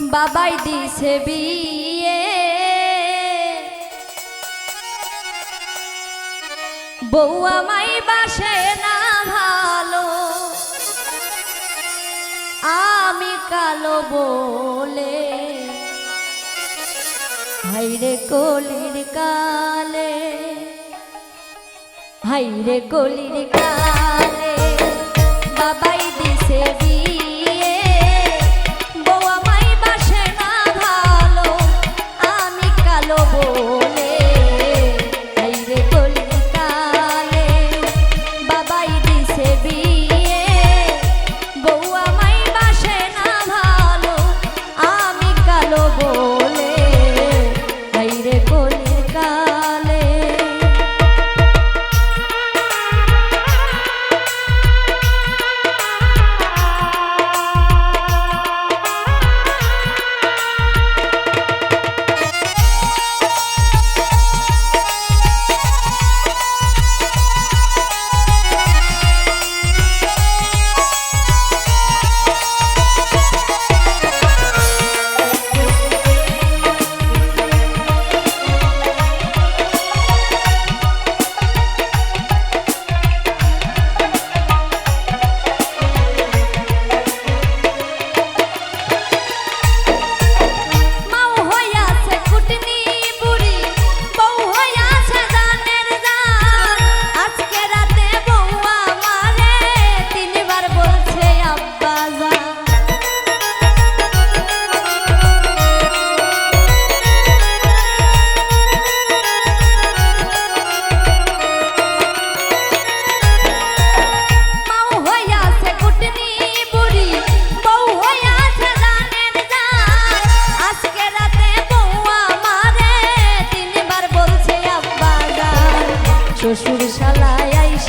বাবাই দিছে বিয়ে। বউ আমাই বাসে না ভালো। আমি কালো বলে। হাইরে কলির কালে। হাইরে কলির কালে। বাবাই দিছে বিয়ে